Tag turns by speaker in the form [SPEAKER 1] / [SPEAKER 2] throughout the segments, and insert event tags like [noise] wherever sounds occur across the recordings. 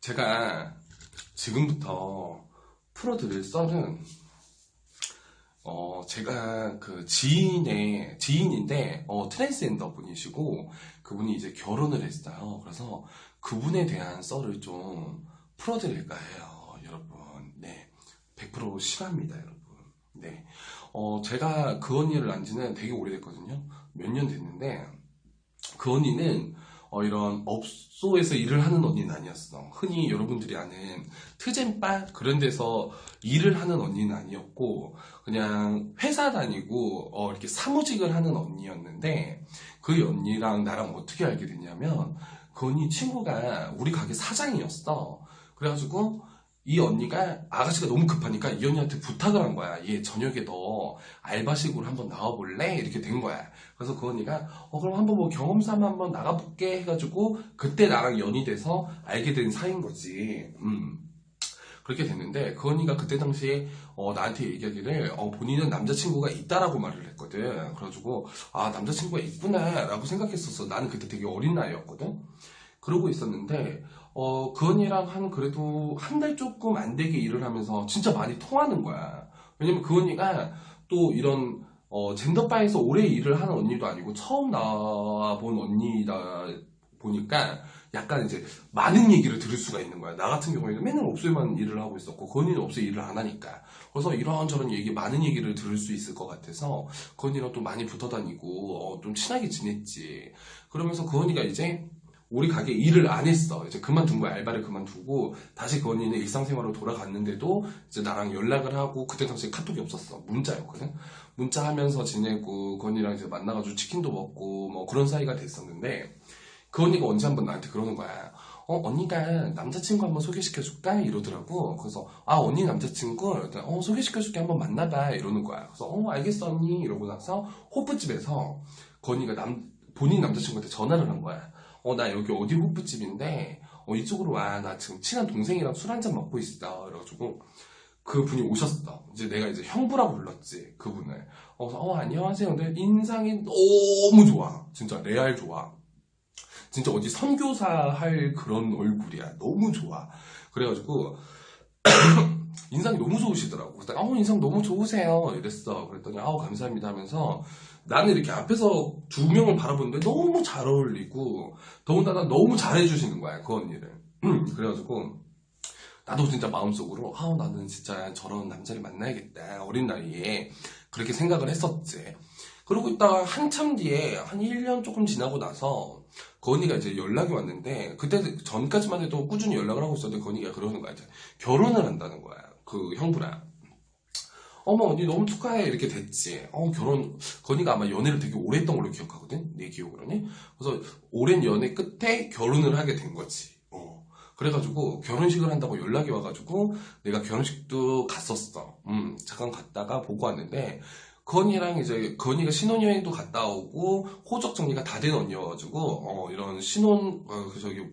[SPEAKER 1] 제가 지금부터 풀어드릴 썰은 어 제가 그 지인의 지인인데 어 트랜스젠더 분이시고 그분이 이제 결혼을 했어요. 그래서 그분에 대한 썰을 좀 풀어드릴까 해요, 여러분. 네, 100% 실화입니다, 여러분. 네, 어 제가 그 언니를 안 지는 되게 오래됐거든요. 몇 년 됐는데 그 언니는 어, 이런 업소에서 일을 하는 언니는 아니었어. 흔히 여러분들이 아는 트젠바 그런 데서 일을 하는 언니는 아니었고 그냥 회사 다니고 어, 이렇게 사무직을 하는 언니였는데 그 언니랑 나랑 어떻게 알게 됐냐면 그 언니 친구가 우리 가게 사장이었어. 그래가지고 이 언니가 아가씨가 너무 급하니까 이 언니한테 부탁을 한 거야. 얘 저녁에 너 알바식으로 한번 나와볼래? 이렇게 된 거야. 그래서 그 언니가 어 그럼 한번 뭐 경험 삼아 한번 나가볼게 해가지고 그때 나랑 연이 돼서 알게 된 사이인 거지. 음. 그렇게 됐는데 그 언니가 그때 당시에 어, 나한테 얘기하기를 어, 본인은 남자친구가 있다라고 말을 했거든. 그래가지고 아 남자친구가 있구나라고 생각했었어. 나는 그때 되게 어린 나이였거든. 그러고 있었는데 어, 그 언니랑 한 그래도 한 달 조금 안 되게 일을 하면서 진짜 많이 통하는 거야. 왜냐면 그 언니가 또 이런 어, 젠더바에서 오래 일을 하는 언니도 아니고 처음 나와본 언니다 보니까 약간 이제 많은 얘기를 들을 수가 있는 거야. 나 같은 경우에는 맨날 업소에만 일을 하고 있었고 그 언니는 업소에 일을 안 하니까. 그래서 이런저런 얘기, 많은 얘기를 들을 수 있을 것 같아서 그 언니랑 또 많이 붙어 다니고 어, 좀 친하게 지냈지. 그러면서 그 언니가 이제 우리 가게 일을 안 했어. 이제 그만둔 거야. 알바를 그만두고 다시 그 언니는 일상생활로 돌아갔는데도 이제 나랑 연락을 하고 그때 당시에 카톡이 없었어. 문자였거든. 문자 하면서 지내고 그 언니랑 이제 만나가지고 치킨도 먹고 뭐 그런 사이가 됐었는데 그 언니가 언제 한번 나한테 그러는 거야. 어, 언니가 남자친구 한번 소개시켜줄까? 이러더라고. 그래서, 아, 언니 남자친구? 어, 소개시켜줄게 한번 만나봐. 이러는 거야. 그래서, 어, 알겠어, 언니. 이러고 나서, 호프집에서, 그 언니가 남, 본인 남자친구한테 전화를 한 거야. 어, 나 여기 어디 호프집인데, 어, 이쪽으로 와. 나 지금 친한 동생이랑 술 한잔 먹고 있어. 그래가지고, 그 분이 오셨어. 이제 내가 이제 형부라고 불렀지. 그분을. 어, 어, 안녕하세요. 근데 인상이 너무 좋아. 진짜 레알 좋아. 진짜 어디 선교사 할 그런 얼굴이야. 너무 좋아. 그래가지고, [clears throat] 인상이 너무 좋으시더라고. 어, 인상 너무 좋으세요. 이랬어. 그랬더니, 아우, 감사합니다 하면서, 나는 이렇게 앞에서 두 명을 바라보는데 너무 잘 어울리고, 더군다나 너무 잘해주시는 거야, 그 언니를. 그래가지고, 나도 진짜 마음속으로, 아우, 나는 진짜 저런 남자를 만나야겠다. 어린 나이에. 그렇게 생각을 했었지. 그러고 있다가 한참 뒤에, 한 1년 조금 지나고 나서, 그 언니가 이제 연락이 왔는데, 그때 전까지만 해도 꾸준히 연락을 하고 있었는데, 그 언니가 그러는 거야. 이제 결혼을 한다는 거야. 그 형부랑. 어머, 언니 너무 축하해. 이렇게 됐지. 어, 결혼, 그 언니가 아마 연애를 되게 오래 했던 걸로 기억하거든? 내 기억으로는. 그래서 오랜 연애 끝에 결혼을 하게 된 거지. 어. 그래가지고 결혼식을 한다고 연락이 와가지고 내가 결혼식도 갔었어. 음, 잠깐 갔다가 보고 왔는데, 그 언니랑 이제 그 언니가 신혼여행도 갔다 오고 호적 정리가 다 된 언니여가지고 어, 이런 신혼 어, 그 저기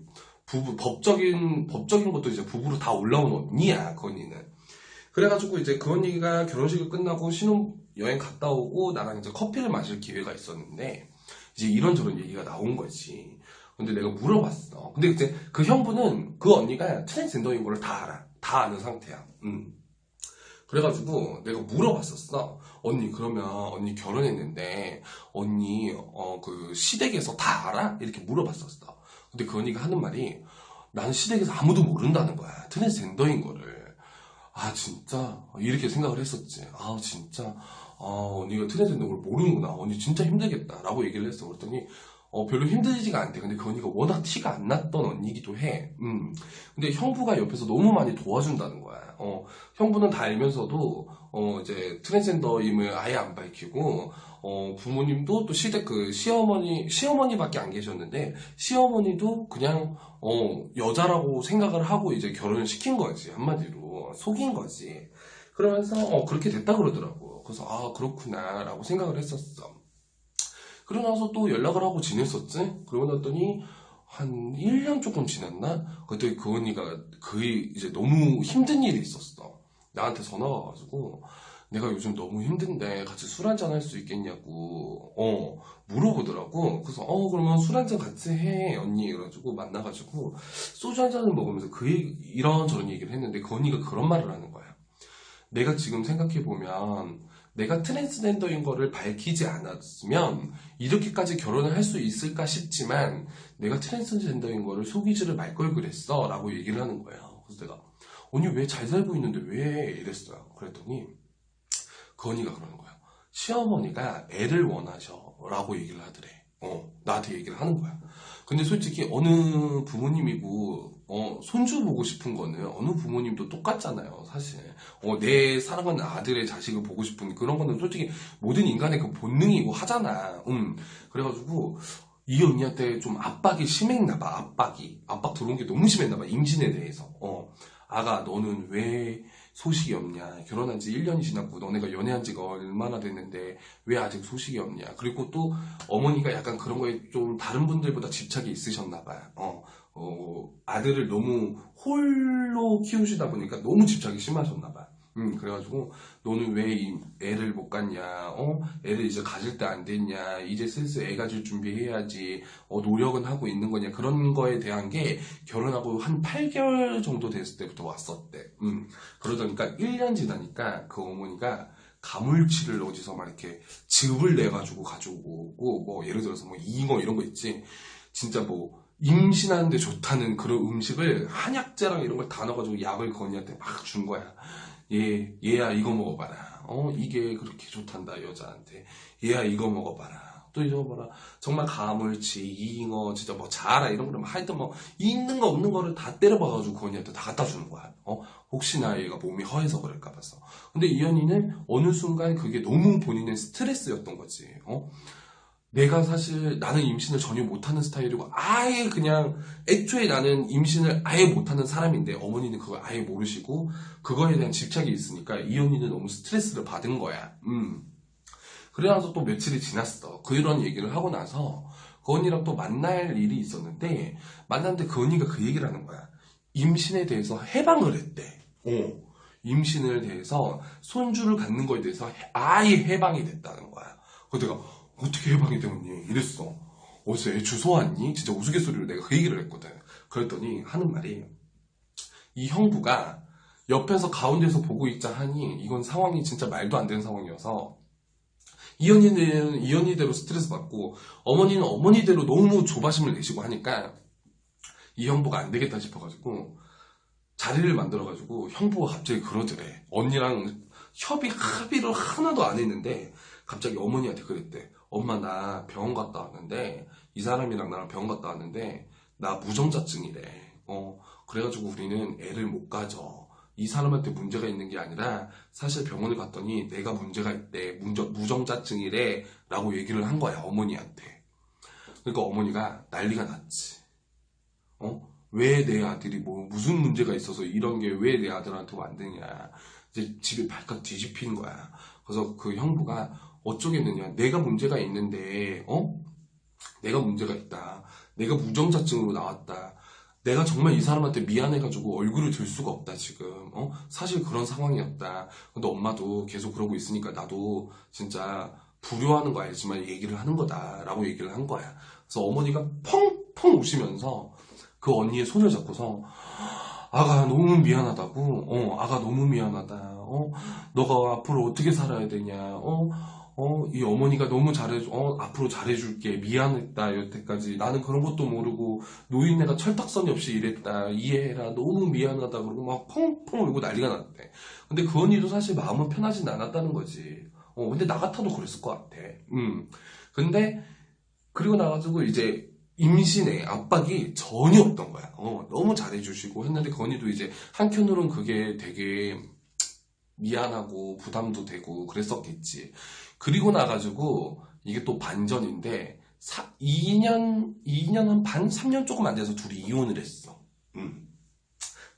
[SPEAKER 1] 부부 법적인 법적인 것도 이제 부부로 다 올라온 언니야 그 언니는 그래가지고 이제 그 언니가 결혼식을 끝나고 신혼 여행 갔다 오고 나랑 이제 커피를 마실 기회가 있었는데 이제 이런저런 얘기가 나온 거지 근데 내가 물어봤어 근데 이제 그 형부는 그 언니가 트랜스젠더인 걸 다 알아 다 아는 상태야 음. 그래가지고 내가 물어봤었어. 언니 그러면 언니 결혼했는데 언니 어 그 시댁에서 다 알아? 이렇게 물어봤었어. 근데 그 언니가 하는 말이 나는 시댁에서 아무도 모른다는 거야. 트랜스젠더인 거를. 아 진짜 이렇게 생각을 했었지. 아 진짜 아 언니가 트랜스젠더인 걸 모르는구나. 언니 진짜 힘들겠다 라고 얘기를 했어. 그랬더니 어, 별로 힘들지가 않대. 근데 그 언니가 워낙 티가 안 났던 언니기도 해. 음. 근데 형부가 옆에서 너무 많이 도와준다는 거야. 어, 형부는 다 알면서도, 어, 이제 트랜스젠더임을 아예 안 밝히고, 어, 부모님도 또 시댁 그 시어머니, 시어머니밖에 안 계셨는데, 시어머니도 그냥, 어, 여자라고 생각을 하고 이제 결혼을 시킨 거지. 한마디로. 속인 거지. 그러면서, 어, 그렇게 됐다 그러더라고. 그래서, 아, 그렇구나. 라고 생각을 했었어. 그러고 나서 또 연락을 하고 지냈었지? 그러고 났더니, 한 1년 조금 지났나? 그때 그 언니가 그 이제 너무 힘든 일이 있었어. 나한테 전화가 와가지고, 내가 요즘 너무 힘든데 같이 술 한잔 할 수 있겠냐고, 어, 물어보더라고. 그래서, 어, 그러면 술 한잔 같이 해, 언니. 그래가지고 만나가지고 소주 한 잔을 먹으면서 그 얘기, 이런저런 얘기를 했는데 그 언니가 그런 말을 하는 거야. 내가 지금 생각해보면 내가 트랜스젠더인 거를 밝히지 않았으면 이렇게까지 결혼을 할 수 있을까 싶지만 내가 트랜스젠더인 거를 속이지를 말 걸 그랬어 라고 얘기를 하는 거예요. 그래서 내가 언니 왜 잘 살고 있는데 왜 이랬어요. 그랬더니 그 언니가 그러는 거야. 시어머니가 애를 원하셔 라고 얘기를 하더래. 어, 나한테 얘기를 하는 거야. 근데 솔직히 어느 부모님이고 어, 손주 보고 싶은 거는 어느 부모님도 똑같잖아요, 사실. 어, 내 사랑하는 아들의 자식을 보고 싶은 그런 거는 솔직히 모든 인간의 그 본능이고 하잖아. 음. 그래가지고 이 언니한테 좀 압박이 심했나 봐, 압박이. 압박 들어온 게 너무 심했나 봐, 임신에 대해서. 어. 아가, 너는 왜 소식이 없냐. 결혼한 지 1년이 지났고 너네가 연애한 지가 얼마나 됐는데 왜 아직 소식이 없냐. 그리고 또 어머니가 약간 그런 거에 좀 다른 분들보다 집착이 있으셨나 봐요. 어, 어, 아들을 너무 홀로 키우시다 보니까 너무 집착이 심하셨나 봐요. 음, 그래가지고, 너는 왜 이 애를 못 갖냐, 어? 애를 이제 가질 때 안 됐냐, 이제 슬슬 애 가질 준비해야지, 어, 노력은 하고 있는 거냐, 그런 거에 대한 게 결혼하고 한 8개월 정도 됐을 때부터 왔었대. 음, 그러다 보니까 1년 지나니까 그 어머니가 가물치를 어디서 막 이렇게 즙을 내가지고 가지고 오고, 뭐, 예를 들어서 뭐 잉어 이런 거 있지. 진짜 뭐, 임신하는데 좋다는 그런 음식을 한약재랑 이런 걸 다 넣어가지고 약을 그 언니한테 막 준 거야. 얘, 얘야 이거 먹어봐라. 어, 이게 그렇게 좋단다, 여자한테. 얘야 이거 먹어봐라. 또 이거 봐라. 정말 가물치, 잉어, 진짜 뭐 자라 이런 거를 하여튼 뭐 있는 거 없는 거를 다 때려봐가지고 그 언니한테 다 갖다 주는 거야. 어, 혹시나 얘가 몸이 허해서 그럴까 봐서. 근데 이 언니는 어느 순간 그게 너무 본인의 스트레스였던 거지. 어? 내가 사실 나는 임신을 전혀 못하는 스타일이고 아예 그냥 애초에 나는 임신을 아예 못하는 사람인데 어머니는 그걸 아예 모르시고 그거에 대한 집착이 있으니까 이 언니는 너무 스트레스를 받은 거야. 음. 그래서 또 며칠이 지났어. 그런 얘기를 하고 나서 그 언니랑 또 만날 일이 있었는데 만났는데 그 언니가 그 얘기를 하는 거야. 임신에 대해서 해방을 했대. 어. 임신을 대해서 손주를 갖는 거에 대해서 아예 해방이 됐다는 거야. 그래서 내가 어떻게 해방이 되었니? 이랬어. 어디서 애 주소 왔니? 진짜 우스갯소리로 내가 그 얘기를 했거든. 그랬더니 하는 말이 이 형부가 옆에서 가운데서 보고 있자 하니 이건 상황이 진짜 말도 안 되는 상황이어서 이 언니는 이 언니대로 스트레스 받고 어머니는 어머니대로 너무 조바심을 내시고 하니까 이 형부가 안 되겠다 싶어가지고 자리를 만들어가지고 형부가 갑자기 그러더래. 언니랑 협의 합의를 하나도 안 했는데 갑자기 어머니한테 그랬대. 엄마 나 병원 갔다 왔는데 이 사람이랑 나랑 병원 갔다 왔는데 나 무정자증이래. 어 그래가지고 우리는 애를 못 가져. 이 사람한테 문제가 있는 게 아니라 사실 병원을 갔더니 내가 문제가 있대. 무정, 무정자증이래. 라고 얘기를 한 거야 어머니한테. 그러니까 어머니가 난리가 났지. 어? 왜 내 아들이 뭐 무슨 문제가 있어서 이런 게 왜 내 아들한테 왔느냐. 이제 집에 발칵 뒤집힌 거야. 그래서 그 형부가 어쩌겠느냐. 내가 문제가 있는데, 어? 내가 문제가 있다. 내가 무정자증으로 나왔다. 내가 정말 이 사람한테 미안해가지고 얼굴을 들 수가 없다, 지금. 어? 사실 그런 상황이었다. 근데 엄마도 계속 그러고 있으니까 나도 진짜 불효하는 거 알지만 얘기를 하는 거다. 라고 얘기를 한 거야. 그래서 어머니가 펑펑 우시면서 그 언니의 손을 잡고서 아가 너무 미안하다고. 어, 아가 너무 미안하다. 어, 너가 앞으로 어떻게 살아야 되냐. 어, 어, 이 어머니가 너무 잘해줘, 어, 앞으로 잘해줄게. 미안했다, 여태까지. 나는 그런 것도 모르고, 노인네가 철딱선이 없이 이랬다. 이해해라. 너무 미안하다. 그러고 막 펑펑 울고 난리가 났대. 근데 그 언니도 사실 마음은 편하진 않았다는 거지. 어, 근데 나 같아도 그랬을 것 같아. 음. 근데, 그리고 나가지고 이제, 임신에 압박이 전혀 없던 거야. 어, 너무 잘해주시고 했는데, 그 언니도 이제, 한켠으로는 그게 되게, 미안하고 부담도 되고 그랬었겠지. 그리고 나가지고 이게 또 반전인데 2년 2년 한반 3년 조금 안 돼서 둘이 이혼을 했어. 음.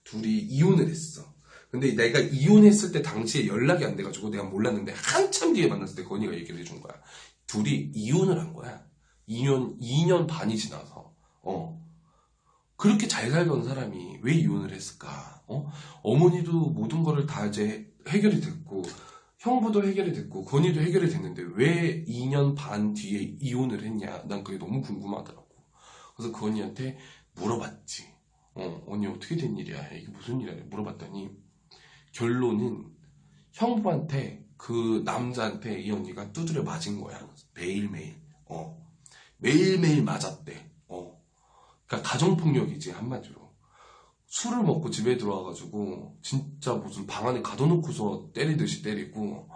[SPEAKER 1] 둘이 이혼을 했어. 근데 내가 이혼했을 때 당시에 연락이 안 돼가지고 내가 몰랐는데 한참 뒤에 만났을 때 건이가 얘기를 해준 거야. 둘이 이혼을 한 거야. 2년 2년 반이 지나서 어 그렇게 잘 살던 사람이 왜 이혼을 했을까? 어 어머니도 모든 거를 다 이제 해결이 됐고 형부도 해결이 됐고 건이도 해결이 됐는데 왜 2년 반 뒤에 이혼을 했냐? 난 그게 너무 궁금하더라고. 그래서 그 언니한테 물어봤지. 어, 언니 어떻게 된 일이야? 이게 무슨 일이야? 물어봤더니 결론은 형부한테 그 남자한테 이 언니가 두드려 맞은 거야. 매일매일. 어. 매일매일 맞았대. 어. 그러니까 가정폭력이지 한마디로. 술을 먹고 집에 들어와가지고 진짜 무슨 방 안에 가둬놓고서 때리듯이 때리고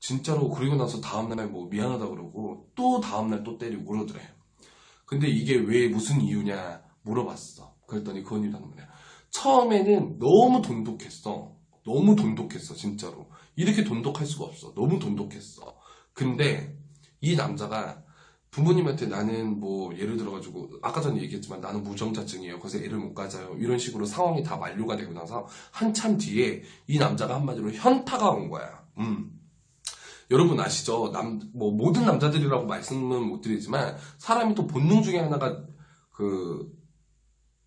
[SPEAKER 1] 진짜로 그리고 나서 다음날에 뭐 미안하다 그러고 또 다음날 또 때리고 그러더래. 근데 이게 왜 무슨 이유냐 물어봤어. 그랬더니 그 언니도 하는 거야. 처음에는 너무 돈독했어. 너무 돈독했어 진짜로. 이렇게 돈독할 수가 없어. 너무 돈독했어. 근데 이 남자가 부모님한테 나는 뭐 예를 들어가지고 아까 전에 얘기했지만 나는 무정자증이에요. 그래서 애를 못 가져요. 이런 식으로 상황이 다 만료가 되고 나서 한참 뒤에 이 남자가 한마디로 현타가 온 거야. 음. 여러분 아시죠? 남, 뭐 모든 남자들이라고 말씀은 못 드리지만 사람이 또 본능 중에 하나가 그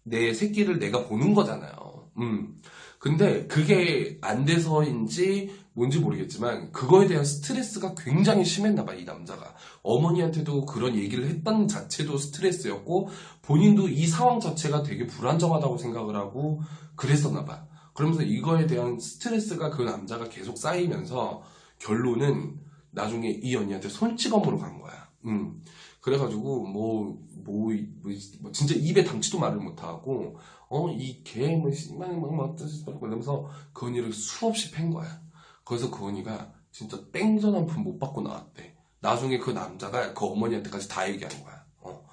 [SPEAKER 1] 내 새끼를 내가 보는 거잖아요. 음. 근데 그게 안 돼서인지 뭔지 모르겠지만 그거에 대한 스트레스가 굉장히 심했나 봐 이 남자가 어머니한테도 그런 얘기를 했던 자체도 스트레스였고 본인도 이 상황 자체가 되게 불안정하다고 생각을 하고 그랬었나 봐 그러면서 이거에 대한 스트레스가 그 남자가 계속 쌓이면서 결론은 나중에 이 언니한테 손찌검으로 간 거야 음. 그래가지고 뭐, 뭐, 뭐, 뭐 진짜 입에 담지도 말을 못하고 어 이 개뭐 씨발 막막 이러면서 그 언니를 수없이 팬 거야 그래서 그 언니가 진짜 땡전 한 푼 못 받고 나왔대. 나중에 그 남자가 그 어머니한테까지 다 얘기하는 거야. 어.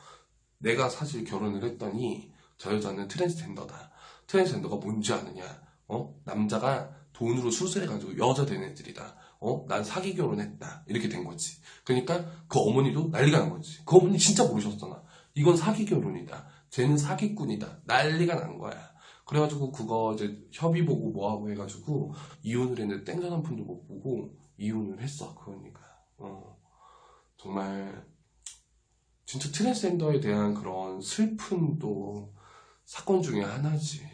[SPEAKER 1] 내가 사실 결혼을 했더니 저 여자는 트랜스젠더다. 트랜스젠더가 뭔지 아느냐? 어? 남자가 돈으로 수술해가지고 여자 된 애들이다. 어? 난 사기 결혼했다. 이렇게 된 거지. 그러니까 그 어머니도 난리가 난 거지. 그 어머니 진짜 모르셨잖아. 이건 사기 결혼이다. 쟤는 사기꾼이다. 난리가 난 거야. 그래가지고 그거 이제 협의 보고 뭐하고 해가지고 이혼을 했는데 땡전 한 푼도 못 보고 이혼을 했어 그 언니가. 어, 정말 진짜 트랜스젠더에 대한 그런 슬픈 또 사건 중에 하나지